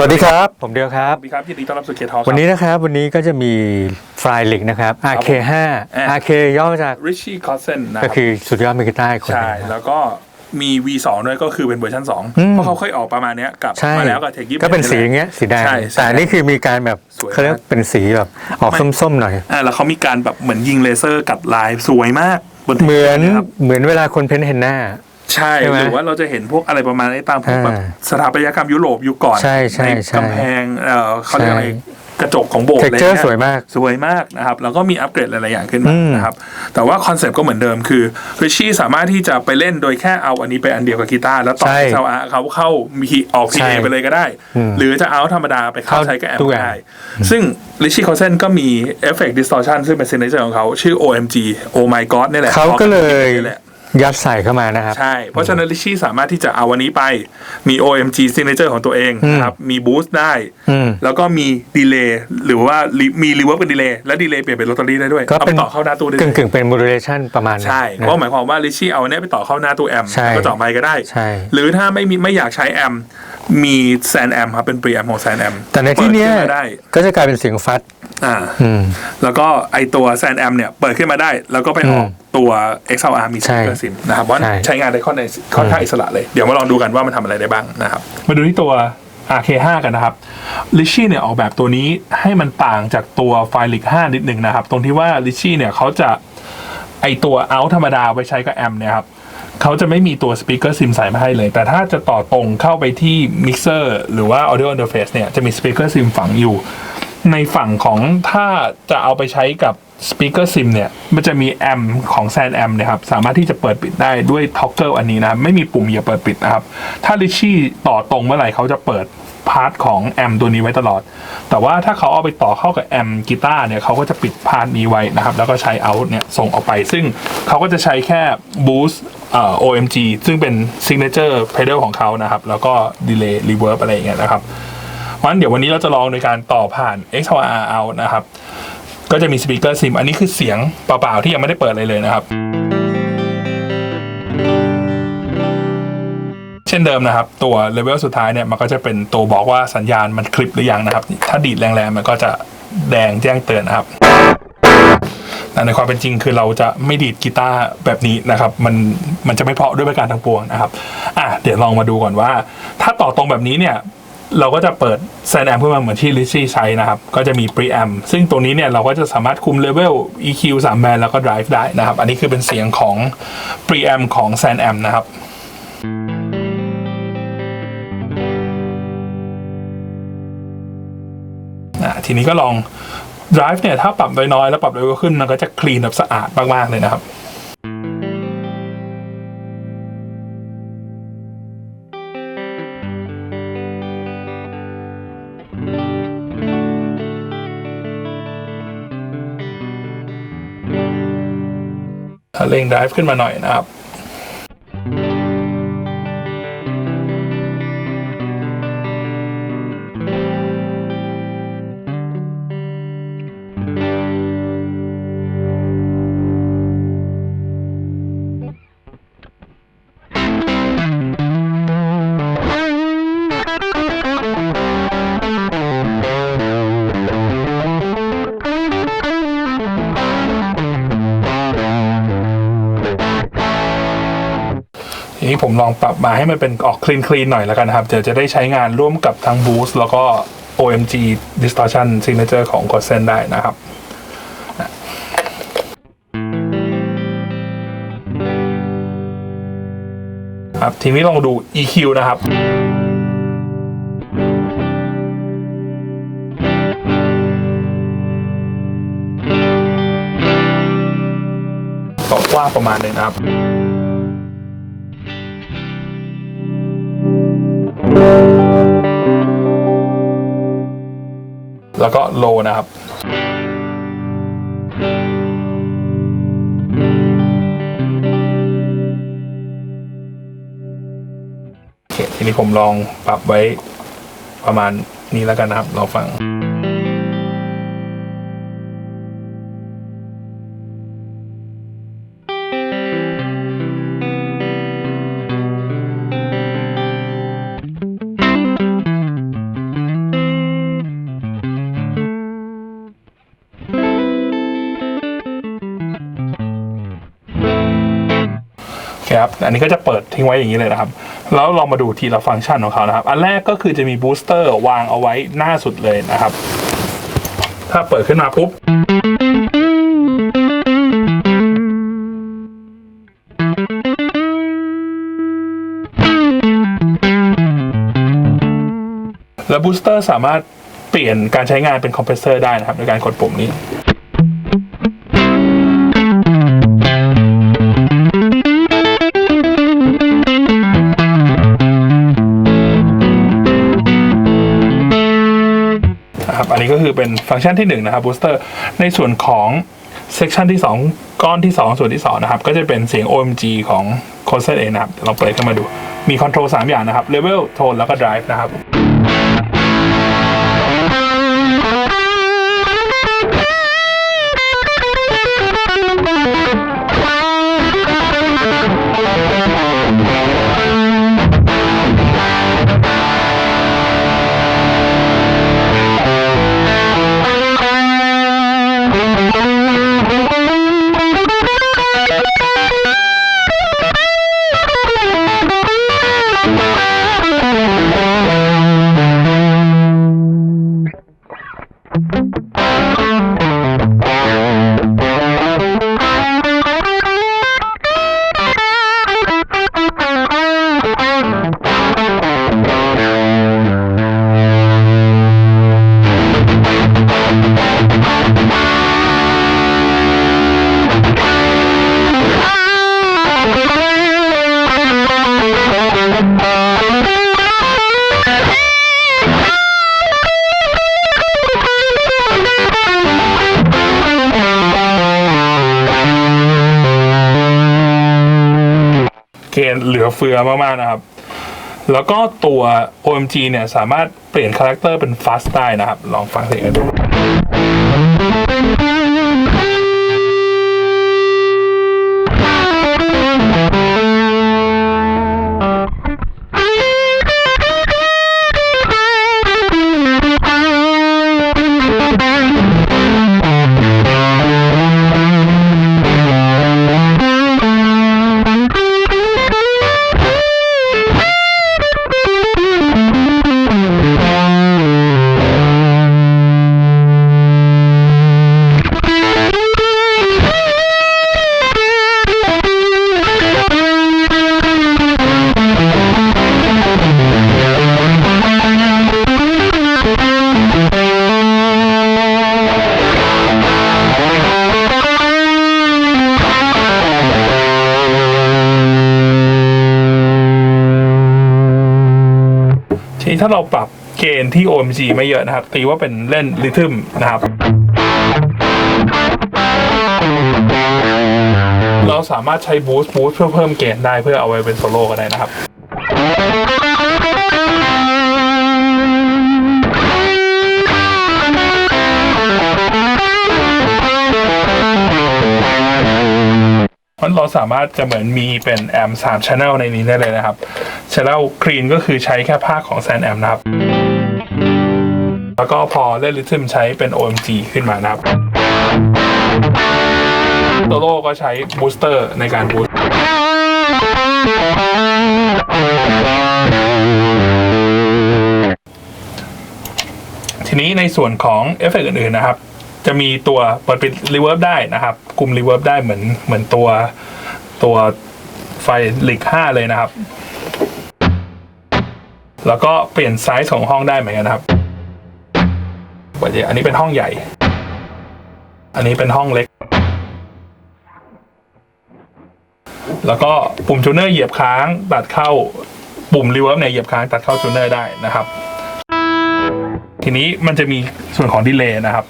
สวัสดีครับ ผมเดียวครับสวัสดีครับยินดีต้อนรับสู่เคทอวันนี้นะครับ วันนี้ก็จะมีไฟล์ลิกนะครับ RK5 อ่า RK ย่อมาจากริชชี่คอสเซนนะคก็รับคือสุดยอดมือกีตาร์อีกคนใช่หนึ่งครับแล้วก็มี V2 ด้วยก็คือเป็นเวอร์ชันอืม2เพราะเขาเคยออกประมาณเนี้ยกลับใช่มาแล้วกับเทคยี่ก็เป็นสีอย่างเงี้ยสีแดงใช่แต่อันนี่คือมีการแบบสวยมากเขาเรียกเป็นสีแบบออกส้มๆหน่อยอ่าแล้วเขามีการแบบเหมือนยิงเลเซอร์กัดลายสวยมากบนเหมือนครับเหมือนเวลาคนเพ้นท์เห็นหน้า ใช่ใช่ไหมหรือว่าเราจะเห็นพวกอะไรประมาณนี้ตามพวกแบบอ่าสถาปัตยกรรมยุโรปยุคก่อนใช่ใช่ใช่กำแพงเออเขาเรียกอะไรใช่กระจกของโบสถ์เทอะคไรเจอร์เงี้ยสวยมากสวยมากนะครับ แล้วก็มีอัปเกรดหลาย ๆ อย่างขึ้นมาอืมนะครับ แต่ว่าคอนเซปต์ก็เหมือนเดิมคือริชชี่สามารถที่จะไปเล่นโดยแค่เอาอันนี้ไปอันเดียวกับกีตาร์แล้วต่อใช่เซลอาเขาเข้ามีออกพีใช่เอไปเลยก็ได้อืมหรือจะเอาธรรมดาไปเข้าเข้าใช้กับแอมตู้ก็แอมได้ ซึ่งริชชี่คอเซนก็มีเอฟเฟกต์ดิสตอร์ชันซึ่งเป็นซินเนเจอร์ของเขาชื่อ OMG Oh My God นี่แหละเขาก็เลยนี่แหละ ยัดใส่เข้ามานะครับ ใช่ เพราะฉะนั้นริชชี่สามารถที่จะเอาวันนี้ไป มี OMG signature ของตัวเองนะครับ มีบูสต์ได้อืมแล้วก็มีดีเลย์หรือว่ามีรีเวิร์บเป็นดีเลย์และดีเลย์เปลี่ยนเป็นลอตเตอรี่ได้ด้วยก็เอาเป็ไปนต่อเข้าหน้าตู้ได้กึ่งกึ่งๆเป็น modulation ประมาณนั้นใช่นะก็หมายความว่าริชชี่เอาอันเนี้ยไปต่อเข้าหน้าตู้แอมใช่ก็ต่อไปก็ได้ใช่หรือถ้าไม่มีไม่อยากใช้แอมมีแซนแอมครับเป็นปรีแอมของแซนแอมแต่ในที่เนี้ยได้ก็จะกลายเป็นเสียงฟัด อ่าอืมแล้วก็ไอตัวแซนแอมเนี่ยเปิดขึ้นมาได้ แล้วก็ไปออกตัว XLR มีสใช่ปีกเกอร์ซิมนะครับว่าใช่ใช้งานได้ค่อนในค่อนข้างอิสระเลย เดี๋ยวมาลองดูกันว่ามันทำอะไรได้บ้างนะครับ มาดูที่ตัว RK5 กันนะครับ l i c h i เนี่ยออกแบบตัวนี้ให้มันต่างจากตัว f i l i c 5นิดหนึ่งนะครับ ตรงที่ว่า l i c h i เนี่ยเขาจะไอตัว out ธรรมดาไว้ใช้กับแอมเนี่ยครับเขาจะไม่มีตัวสปีกเกอร์ซิมใส่มาให้เลย แต่ถ้าจะต่อตรงเข้าไปที่มิกเซอร์หรือว่า audio interface เนี่ยจะมีสปีกเกอร์ซิมฝังอยู่ ในฝั่งของถ้าจะเอาไปใช้กับสปีกเกอร์ซิมเนี่ย มันจะมีแอมของแซนแอมนะครับ สามารถที่จะเปิดปิดได้ด้วยท็อกเกอร์อันนี้นะครับ ไม่มีปุ่มเหยียบเปิดปิดนะครับ ถ้าลิชี่ต่อตรงเมื่อไหร่เขาจะเปิดพาร์ทของแอมตัวนี้ไว้ตลอด แต่ว่าถ้าเขาเอาไปต่อเข้ากับแอมกีตาร์เนี่ยเขาก็จะปิดพาร์ทนี้ไว้นะครับ แล้วก็ใช้เอาเนี่ยส่งออกไป ซึ่งเขาก็จะใช้แค่บูสต์เอ่อ OMG ซึ่งเป็น signature pedal ของเขานะครับ แล้วก็ delay reverb อะไรอย่างเงี้ยนะครับ เพราะฉะนั้นเดี๋ยววันนี้เราจะลองโดยการต่อผ่าน XLR out นะครับ ก็จะมีสปีกเกอร์ซิมอันนี้คือเสียงเปล่าๆที่ยังไม่ได้เปิดอะไรเลยนะครับ เช่นเดิมนะครับ ตัวเลเวลสุดท้ายเนี่ยมันก็จะเป็นตัวบอกว่าสัญญาณมันคลิปหรือยังนะครับ ถ้าดีดแรงๆมันก็จะแดงแจ้งเตือนนะครับแต่ในความเป็นจริงคือเราจะไม่ดีดกีตาร์แบบนี้นะครับ มันมันจะไม่เพาะด้วยประการทั้งปวงนะครับ อะเดี๋ยวลองมาดูก่อนว่า ถ้าต่อตรงแบบนี้เนี่ย เราก็จะเปิดแซนแอมขึ้นมาเหมือนที่ลิซี่ใช้นะครับ ก็จะมี pre amp ซึ่งตรงนี้เนี่ยเราก็จะสามารถคุมเลเวล EQ 3แบนแล้วก็ drive ได้นะครับ อันนี้คือเป็นเสียงของ pre amp ของ s a n amp นะครับอะทีนี้ก็ลอง drive เนี่ยถ้าปรับน้อยๆแล้วปรับเลเวลขึ้นมันก็จะคลีนแบบสะอาดมากๆเลยนะครับ ถ้าเร่ง drive ขึ้นมาหน่อยนะครับ ผมลองปรับมาให้มันเป็นออกคลีนคลีนหน่อยแล้วกันนะครับเดี๋ยวจะได้ใช้งานร่วมกับทั้ง Boost แล้วก็ OMG Distortion Signature ของ g o s e n ได้นะครับครับทีนี้ลองดู EQ นะครับก็กว้างประมาณหนึงนะครับ แล้วก็โลนะครับโอเคทีนี้ผมลองปรับไว้ประมาณนี้แล้วกันนะครับ เราฟัง ครับอันนี้ก็จะเปิดทิ้งไว้อย่างนี้เลยนะครับ แล้วลองมาดูทีละฟังก์ชันของเขานะครับ อันแรกก็คือจะมีบูสเตอร์วางเอาไว้หน้าสุดเลยนะครับ ถ้าเปิดขึ้นมาปุ๊บแล้วบูสเตอร์สามารถเปลี่ยนการใช้งานเป็นคอมเพรสเซอร์ได้นะครับโดยการกดปุ่มนี้ คือเป็นฟังก์ชันที่1นะครับบูสเตอร์ในส่วนของเซกชันที่ 2 ก้อนที่ 2 ส่วนที่ 2 นะครับ ก็จะเป็นเสียง OMG ของ c o n c e r t เอนะครับเราเปิดขึ้นมาดูมีคอนโทรล3อย่างนะครับ Level Tone แล้วก็ Drive นะครับ อเฟือมากๆนะครับ แล้วก็ตัว OMG เนี่ย สามารถเปลี่ยนคาแรคเตอร์เป็น fast ได้นะครับ ลองฟังเสียงกันดูาเราปรับเกณฑ์ที่ OMG ไม่เยอะนะครับ ตีว่าเป็นเล่นริทึมนะครับ เราสามารถใช้บูสต์บูสต์เพื่อเพิ่มเกณฑ์ได้เพื่อเอาไว้เป็นโซโล่ก็ได้นะครับมันเราสามารถจะเหมือนมีเป็นแอม3 Channel ในนี้ได้เลยนะครับ Channel Clean ก็คือใช้แค่ภาคของ s a n a m นะครับ แล้วก็พอเล่นริทึมใช้เป็น OMG ขึ้นมานะครับโตโลก็ใช้บูสเตอร์ในการบูสต์ทีนี้ในส่วนของเอฟเฟกต์อื่นๆนะครับ จะมีตัวเปิดปิดรีเวิร์บได้นะครับกลุ่มรีเวิร์บได้เหมือนเหมือนตัวตัวไฟลิก5เลยนะครับ แล้วก็เปลี่ยนไซส์ของห้องได้เหมือนกันครับอันนี้เป็นห้องใหญ่ อันนี้เป็นห้องเล็ก แล้วก็ปุ่มจูเนอร์เหยียบค้างตัดเข้าปุ่มรีเวิร์บเนี่ยเหยียบค้างตัดเข้าจูเนอร์ได้นะครับ ทีนี้มันจะมีส่วนของดีเลย์นะครับ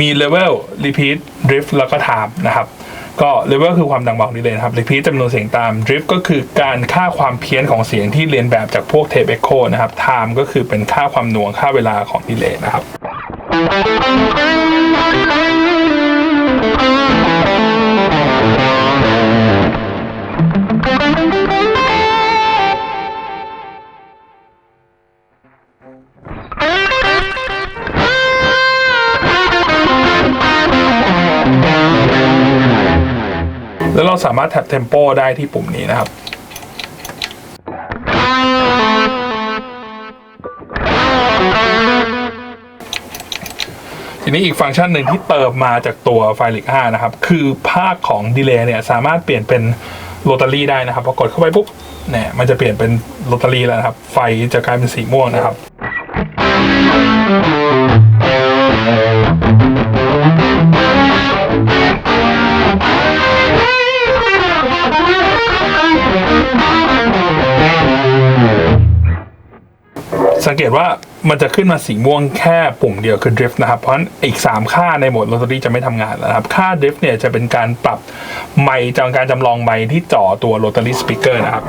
มี level repeat drift แล้วก็ time นะครับ ก็เลเวลคือความดังเบาของดีเลยนะครับรีพีทจำนวนเสียงตามดริฟก็คือการค่าความเพี้ยนของเสียงที่เรียนแบบจากพวกเทปเอ็กโคนะครับไทม์ก็คือเป็นค่าความหน่วงค่าเวลาของดีเลยนะครับ แล้วเราสามารถแท็บเทมโปได้ที่ปุ่มนี้นะครับทีนี้อีกฟังก์ชันหนึ่งที่เติมมาจากตัวไฟลิก5นะครับ คือภาคของดีเลย์เนี่ยสามารถเปลี่ยนเป็นโรตารี่ได้นะครับพอกดเข้าไปปุ๊บเนี่ยมันจะเปลี่ยนเป็นโรตารี่แล้วนะครับ ไฟจะกลายเป็นสีม่วงนะครับ สังเกตว่ามันจะขึ้นมาสีม่วงแค่ปุ่มเดียวคือ drift นะครับ เพราะฉะนั้นอีก 3 ค่าในโหมด rotary จะไม่ทำงานแล้วนะครับ ค่า drift เนี่ยจะเป็นการปรับไมค์จากการจำลองไมค์ที่จ่อตัว rotary speaker นะครับ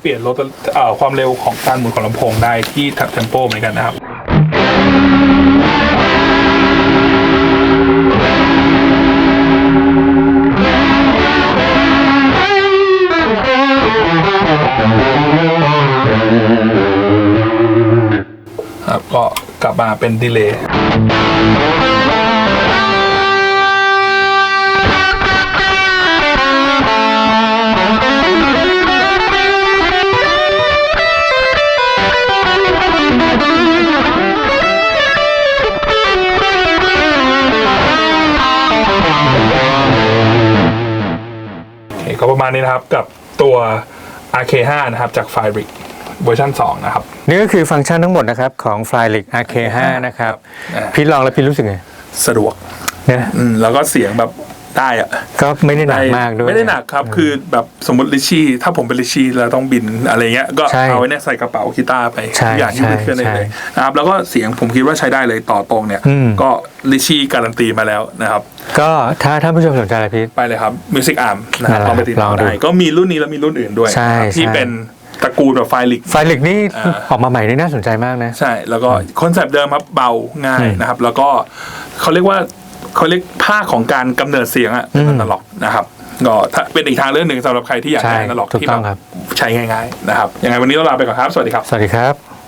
เปลี่ยนลดเอ่อความเร็วของการหมุนของลำโพงได้ที่ทับเทมโปเหมือนกันนะครับครับก็กลับมาเป็นดีเลย์ ณนี้นะครับกับตัว RK5 นะครับจาก f i r i c เวอร์ชัน2นะครับ นี่ก็คือฟังก์ชันทั้งหมดนะครับของ f l y l i c RK5 นะครับอ่าพี่ลองแล้วพี่รู้สึกไง สะดวกเนี่ยอืมแล้วก็เสียงแบบ ได้อะก็ไม่ได้หนักมากด้วย ไม่ได้หนักครับ คือแบบสมมติลิชชี่ ถ้าผมเป็นลิชชี่แล้วต้องบินอะไรเงี้ย ก็ใช่เอาไว้เนี่ยใส่กระเป๋ากีตาร์ไปใช่ทุกอย่างที่ใช่มือเคลื่อนได้เลยใช่นะครับ แล้วก็เสียงผมคิดว่าใช้ได้เลยต่อตรงเนี่ยอืมก็ลิชชี่การันตีมาแล้วนะครับ ก็ถ้าท่านผู้ชมสนใจอะไรพี่ไปเลยครับ Music Arm นะครับนั่นแหละลองไปติดลต่อองดูได้ก็มีรุ่นนี้แล้วมีรุ่นอื่นด้วยใช่นะครับที่ใช่เป็นตระกูลแบบไฟลิก ไฟลิกนี่อ่าออกมาใหม่นี่น่าสนใจมากนะ ใช่ แล้วก็คอนเซปต์เดิมครับเบาง่ายอืมนะครับ แล้วก็เขาเรียกว่า เขาเรียกภาคของการกำเนิดเสียงอะเป็นอืมอนาล็อกนะครับก็ถ้าเป็นอีกทางเรื่องหนึ่งสำหรับใครที่อยากใช่ได้อนาล็อกถูกที่ต้แบองบครับใช้ง่ายๆนะครับยังไงวันนี้เราลาไปก่อนครับ สวัสดีครับ สวัสดีครับ